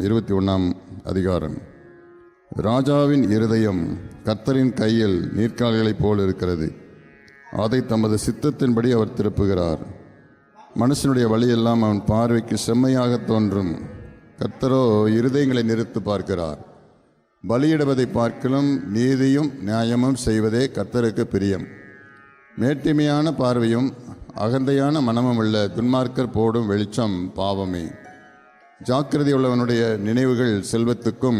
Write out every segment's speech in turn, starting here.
இருபத்தி ஒன்றாம் அதிகாரம். ராஜாவின் இருதயம் கர்த்தரின் கையில் நீர்க்கால்களைப் போல் இருக்கிறது. அதை தமது சித்தத்தின்படி அவர் திருப்புகிறார். மனுஷனுடைய வழியெல்லாம் அவன் பார்வைக்கு செம்மையாக தோன்றும். கர்த்தரோ இருதயங்களை நிறுத்து பார்க்கிறார். பலியிடுவதை பார்க்கலும் நீதியும் நியாயமும் செய்வதே கர்த்தருக்கு பிரியம். மேட்டிமையான பார்வையும் அகந்தையான மனமும் உள்ள துன்மார்க்கர் போடும் வெளிச்சம் பாவமே. ஜாக்கிரதை உள்ளவனுடைய நினைவுகள் செல்வத்துக்கும்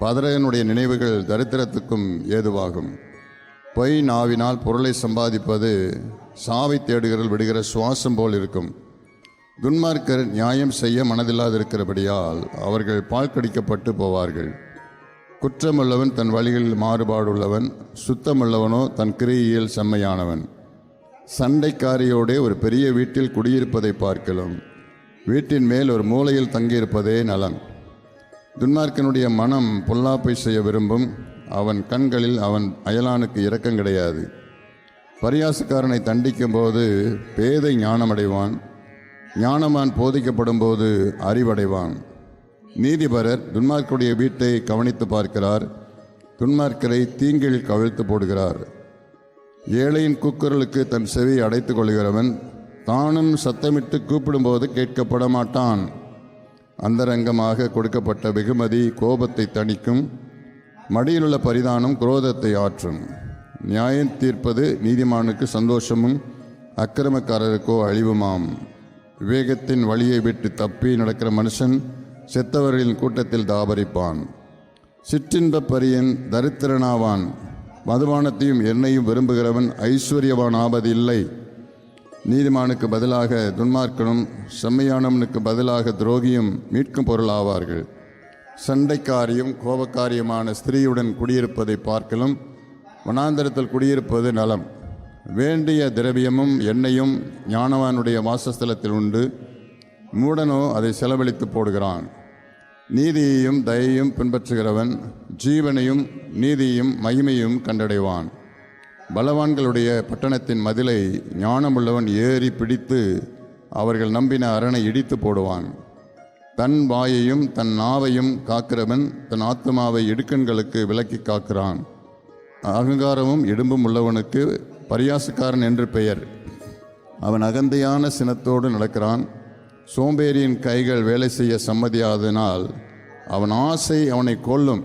பதறகனுடைய நினைவுகள் தரித்திரத்துக்கும் ஏதுவாகும். பொய் நாவினால் பொருளை சம்பாதிப்பது சாவை தேடுகிறல் விடுகிற சுவாசம் போல் இருக்கும். துன்மார்க்கர் நியாயம் செய்ய மனதில்லாதிருக்கிறபடியால் அவர்கள் பால் கடிக்கப்பட்டு போவார்கள். குற்றமுள்ளவன் தன் வழிகளில் மாறுபாடுள்ளவன் சுத்தமுள்ளவனோ தன் கிரியில் செம்மையானவன். சண்டைக்காரியோடே ஒரு பெரிய வீட்டில் குடியிருப்பதை பார்க்கலாம். வீட்டின் மேல் ஒரு மூலையில் தங்கியிருப்பதே நலன். துன்மார்க்கனுடைய மனம் பொல்லாப்பை செய்ய விரும்பும் அவன் கண்களில் அவன் அயலானுக்கு இரக்கம் கிடையாது. பரியாசக்காரனை தண்டிக்கும் போது பேதை ஞானமடைவான் ஞானமான் போதிக்கப்படும் போது அறிவடைவான். நீதிபரர் துன்மார்க்குடைய வீட்டை கவனித்து பார்க்கிறார் துன்மார்க்கரை தீங்கில் கவிழ்த்து போடுகிறார். ஏழையின் குக்கரலுக்கு தன் செவி அடைத்துக் கொள்கிறவன் தானும் சத்தமிட்டு கூப்பிடும்போது கேட்கப்பட மாட்டான் அந்தரங்கமாக கொடுக்கப்பட்ட வெகுமதி கோபத்தை தணிக்கும் மடியிலுள்ள பரிதானம் குரோதத்தை ஆற்றும். நியாயம் தீர்ப்பது நீதிமானுக்கு சந்தோஷமும் அக்கிரமக்காரருக்கோ அழிவுமாம். விவேகத்தின் வழியை விட்டு தப்பி நடக்கிற மனுஷன் செத்தவர்களின் கூட்டத்தில் தாபரிப்பான். சிற்றின்பப் பரியன் தரித்திரனாவான். மதுபானத்தையும் எண்ணெயும் விரும்புகிறவன் ஐஸ்வர்யவான் ஆவது இல்லை நீதிமானுக்கு பதிலாக துன்மார்க்கனும் செம்மையானவனுக்கு பதிலாக துரோகியும் மீட்கும் பொருள் ஆவார்கள் சண்டைக்காரியும் கோபக்காரியுமான ஸ்திரீயுடன் குடியிருப்பதை பார்க்கலும் வனாந்தரத்தில் குடியிருப்பது நலம். வேண்டிய திரவியமும் எண்ணெயும் ஞானவானுடைய வாசஸ்தலத்தில் உண்டு. மூடனோ அதை செலவழித்து போடுகிறான். நீதியையும் தயையும் பின்பற்றுகிறவன் ஜீவனையும் நீதியையும் மகிமையும் கண்டடைவான். பலவான்களுடைய பட்டணத்தின் மதிலை ஞானமுள்ளவன் ஏறி பிடித்து அவர்கள் நம்பின அரணை இடித்து போடுவான். தன் வாயையும் தன் நாவையும் காக்கிறவன் தன் ஆத்மாவை இடுக்கண்களுக்கு விலக்கி காக்கிறான். அகங்காரமும் இடும்பும் உள்ளவனுக்கு பரியாசக்காரன் என்று பெயர். அவன் அகந்தையான சினத்தோடு நடக்கிறான். சோம்பேறியின் கைகள் வேலை செய்ய சம்மதியாததினால் அவன் ஆசை அவனை கொல்லும்.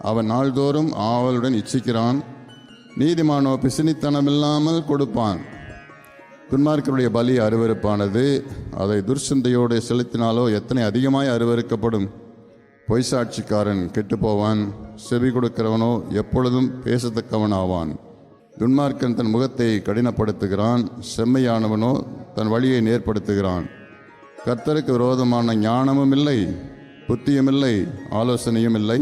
அவன் நாள்தோறும் ஆவலுடன் இச்சிக்கிறான். நீதிமானோ பிசினித்தனமில்லாமல் கொடுப்பான். துன்மார்க்கருடைய பலி அருவருப்பானது அதை துர்சிந்தையோடு செலுத்தினாலோ எத்தனை அதிகமாய் அருவருக்கப்படும்? பொய்சாட்சிக்காரன் கெட்டுப்போவான் செவி கொடுக்கிறவனோ எப்பொழுதும் பேசத்தக்கவன் ஆவான் துன்மார்க்கன் தன் முகத்தை கடினப்படுத்துகிறான் செம்மையானவனோ தன் வழியை நேர்படுத்துகிறான். கர்த்தருக்கு விரோதமான ஞானமும் இல்லை புத்தியும் இல்லை ஆலோசனையும் இல்லை.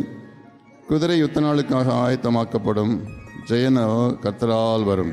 குதிரை யுத்த நாளுக்காக ஆயத்தமாக்கப்படும் ஜெயனோ கத்தரால் வரும்.